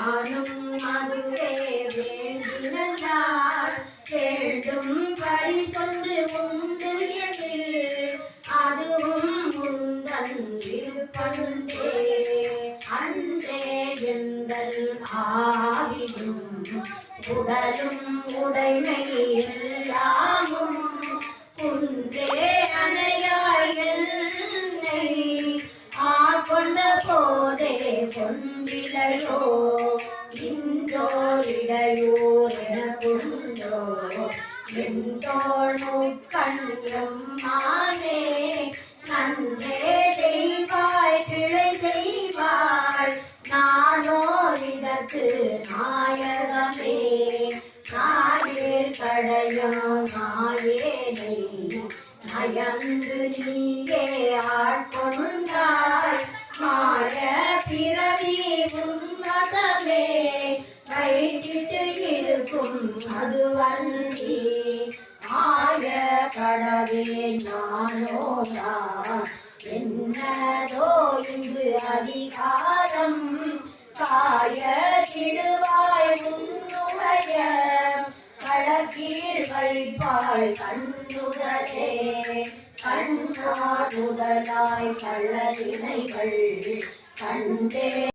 நானும் அதுவே வேண்டினார் வேண்டும். பரிசொன்று உண்டு எனில் அதுவும் உந்தன் விருப்பந்தே அன்றே எந்தன் ஆவியும் உடலும் உடைமை எல்லாமும் குன்றே அணையாய் என்னை ஆட்கொண்ட போதே கொண்டிலையோ இடையோர் எனக்குண்டோ எந்தோள் முக்கண்ணும் மானே நன்றே செய்வாய் பிழை செய்வாய் நானோ இதற்கு நாயகமே நாயே கடையும் நாயேனை நயந்து நீயே இருக்கும் அது வந்தி ஆய கடவே நானோடா என்னதோ இங்கு அதிகாரம் காய திடுவாய் முன்னுடைய களக்கீழ் வைப்பாய் கண்ணுடலே கண்ணாடுதலாய் முதலாய் கள்ளதினைகள் கண்டே